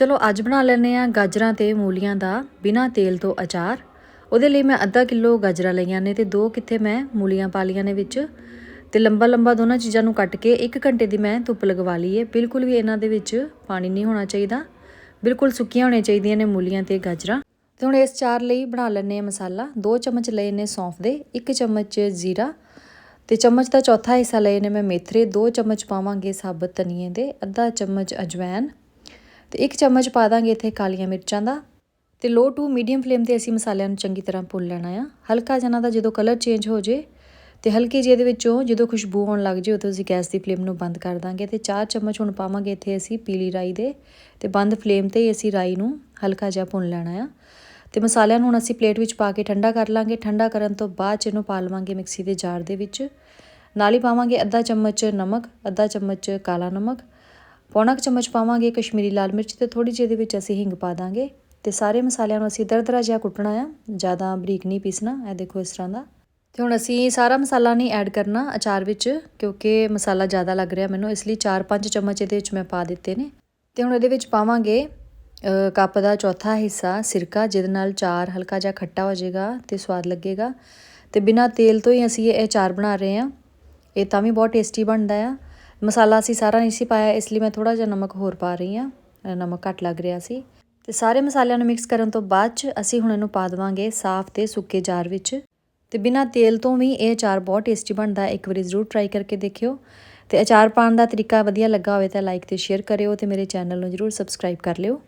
ਚਲੋ ਅੱਜ ਬਣਾ ਲੈਂਦੇ ਆ ਗਾਜਰਾਂ ਤੇ ਮੂਲੀਆਂ ਦਾ ਬਿਨਾ ਤੇਲ ਤੋਂ ਅਚਾਰ। ਉਹਦੇ ਲਈ ਮੈਂ ਅੱਧਾ ਕਿਲੋ ਗਾਜਰਾਂ ਲਈਆਂ ਨੇ ਤੇ ਦੋ ਕਿੱਥੇ ਮੈਂ ਮੂਲੀਆਂ ਪਾ ਲਈਆਂ ਨੇ ਵਿੱਚ। ਤੇ ਲੰਬਾ ਲੰਬਾ ਦੋਨਾਂ ਚੀਜ਼ਾਂ ਨੂੰ ਕੱਟ ਕੇ 1 ਘੰਟੇ ਦੀ ਮੈਂ ਧੁੱਪ ਲਗਵਾ ਲਈ ਹੈ ਬਿਲਕੁਲ ਵੀ ਇਹਨਾਂ ਦੇ ਵਿੱਚ ਪਾਣੀ ਨਹੀਂ ਹੋਣਾ ਚਾਹੀਦਾ। ਬਿਲਕੁਲ ਸੁੱਕੀਆਂ ਹੋਣੀਆਂ ਚਾਹੀਦੀਆਂ ਨੇ ਮੂਲੀਆਂ ਤੇ ਗਾਜਰਾਂ। ਤੇ ਹੁਣ ਇਸ ਚਾਰ ਲਈ ਬਣਾ ਲੈਂਦੇ ਆ ਮਸਾਲਾ। 2 ਚਮਚ ਲਏ ਨੇ ਸੌਂਫ ਦੇ 1 ਚਮਚ ਜ਼ੀਰਾ ਤੇ ਚਮਚ ਦਾ ਚੌਥਾ ਹਿੱਸਾ ਲਏ ਨੇ ਮੈਂ ਮੇਥਰੇ 2 ਚਮਚ ਪਾਵਾਂਗੇ ਸਾਬਤ ਧਨੀਏ ਦੇ, ਅੱਧਾ ਚਮਚ ਅਜਵੈਨ ਤੇ ਇੱਕ ਚਮਚ ਪਾ ਦਾਂਗੇ ਇੱਥੇ ਕਾਲੀਆਂ ਮਿਰਚਾਂ ਦਾ ਤੇ ਲੋ ਟੂ ਮੀਡੀਅਮ ਫਲੇਮ ਤੇ ਅਸੀਂ ਮਸਾਲਿਆਂ ਨੂੰ ਚੰਗੀ ਤਰ੍ਹਾਂ ਭੁੰਨ ਲੈਣਾ ਆ। ਹਲਕਾ ਜਿਹਾ ਦਾ ਜਦੋਂ ਕਲਰ ਚੇਂਜ ਹੋ ਜੇ ਤੇ ਹਲਕੀ ਜਿਹੇ ਦੇ ਵਿੱਚੋਂ ਜਦੋਂ ਖੁਸ਼ਬੂ ਆਉਣ ਲੱਗ ਜੇ ਉਦੋਂ ਅਸੀਂ ਗੈਸ ਦੀ ਫਲੇਮ ਨੂੰ ਬੰਦ ਕਰ ਦਾਂਗੇ ਤੇ 4 ਚਮਚ ਹੁਣ ਪਾਵਾਂਗੇ ਇੱਥੇ ਅਸੀਂ ਪੀਲੀ ਰਾਈ ਦੇ ਤੇ ਬੰਦ ਫਲੇਮ ਤੇ ਹੀ ਅਸੀਂ ਰਾਈ ਨੂੰ ਹਲਕਾ ਜਿਹਾ ਭੁੰਨ ਲੈਣਾ ਆ। ਤੇ ਮਸਾਲਿਆਂ ਨੂੰ ਹੁਣ ਅਸੀਂ ਪਲੇਟ ਵਿੱਚ ਪਾ ਕੇ ਠੰਡਾ ਕਰ ਲਾਂਗੇ। ਠੰਡਾ ਕਰਨ ਤੋਂ ਬਾਅਦ ਚ ਇਹਨੂੰ ਪਾ ਲਵਾਂਗੇ ਮਿਕਸੀ ਦੇ ਜਾਰ ਦੇ ਵਿੱਚ। ਨਾਲ ਹੀ ਪਾਵਾਂਗੇ ਅੱਧਾ ਚਮਚ ਨਮਕ, ਅੱਧਾ ਚਮਚ ਕਾਲਾ ਨਮਕ ਪੌਣਾ ਕੁ ਚਮਚ ਪਾਵਾਂਗੇ ਕਸ਼ਮੀਰੀ ਲਾਲ ਮਿਰਚ ਤੇ ਥੋੜੀ ਜਿਹੀ ਦੇ ਵਿੱਚ ਅਸੀਂ ਹਿੰਗ ਪਾ ਦਾਂਗੇ ਤੇ ਸਾਰੇ ਮਸਾਲਿਆਂ ਨੂੰ ਅਸੀਂ ਦਰਦਰਾ ਜਿਹਾ ਕੁੱਟਣਾ ਆ, ਜ਼ਿਆਦਾ ਬਰੀਕ ਨਹੀਂ ਪੀਸਣਾ, ਇਹ ਦੇਖੋ ਇਸ ਤਰ੍ਹਾਂ ਦਾ। ਤੇ ਹੁਣ ਅਸੀਂ ਸਾਰਾ ਮਸਾਲਾ ਨਹੀਂ ਐਡ ਕਰਨਾ ਅਚਾਰ ਵਿੱਚ, ਕਿਉਂਕਿ ਮਸਾਲਾ ਜ਼ਿਆਦਾ ਲੱਗ ਰਿਹਾ ਮੈਨੂੰ, ਇਸ ਲਈ 4-5 ਚਮਚ ਇਹਦੇ ਵਿੱਚ ਮੈਂ ਪਾ ਦਿੱਤੇ ਨੇ। ਤੇ ਹੁਣ ਇਹਦੇ ਵਿੱਚ ਪਾਵਾਂਗੇ ਕੱਪ ਦਾ ਚੌਥਾ ਹਿੱਸਾ ਸਿਰਕਾ, ਜਿਹਦੇ ਨਾਲ ਚਾਰ ਹਲਕਾ ਜਿਹਾ ਖੱਟਾ ਹੋ ਜਾਏਗਾ ਤੇ ਸਵਾਦ ਲੱਗੇਗਾ। ਤੇ ਬਿਨਾ ਤੇਲ ਤੋਂ ਹੀ ਅਸੀਂ ਇਹ ਅਚਾਰ ਬਣਾ ਰਹੇ ਹਾਂ। ਇਹ ਤਾਂ ਵੀ ਬਹੁਤ ਟੇਸਟੀ ਬਣਦਾ ਆ। ਮਸਾਲਾ ਅਸੀਂ ਸਾਰਾ ਨਹੀਂ ਸੀ ਪਾਇਆ, ਇਸ ਲਈ ਮੈਂ ਥੋੜਾ ਜਿਹਾ ਨਮਕ ਹੋਰ ਪਾ ਰਹੀ ਹਾਂ। ਨਮਕ ਘੱਟ ਲੱਗ ਰਿਹਾ ਸੀ। ਤੇ ਸਾਰੇ ਮਸਾਲਿਆਂ ਨੂੰ ਮਿਕਸ ਕਰਨ ਤੋਂ ਬਾਅਦ ਚ ਅਸੀਂ ਹੁਣ ਇਹਨੂੰ ਪਾ ਦਵਾਂਗੇ ਸਾਫ਼ ਤੇ ਸੁੱਕੇ ਜਾਰ ਵਿੱਚ। ਤੇ ਬਿਨਾ ਤੇਲ ਤੋਂ ਵੀ ਇਹ ਅਚਾਰ ਬਹੁਤ ਟੇਸਟੀ ਬਣਦਾ, ਇੱਕ ਵਾਰੀ ਜ਼ਰੂਰ ਟਰਾਈ ਕਰਕੇ ਦੇਖਿਓ। ਤੇ ਅਚਾਰ ਪਾਉਣ ਦਾ ਤਰੀਕਾ ਵਧੀਆ ਲੱਗਾ ਹੋਵੇ ਤਾਂ ਲਾਈਕ ਤੇ ਸ਼ੇਅਰ ਕਰਿਓ ਤੇ ਮੇਰੇ ਚੈਨਲ ਨੂੰ ਜ਼ਰੂਰ ਸਬਸਕ੍ਰਾਈਬ ਕਰ ਲਿਓ।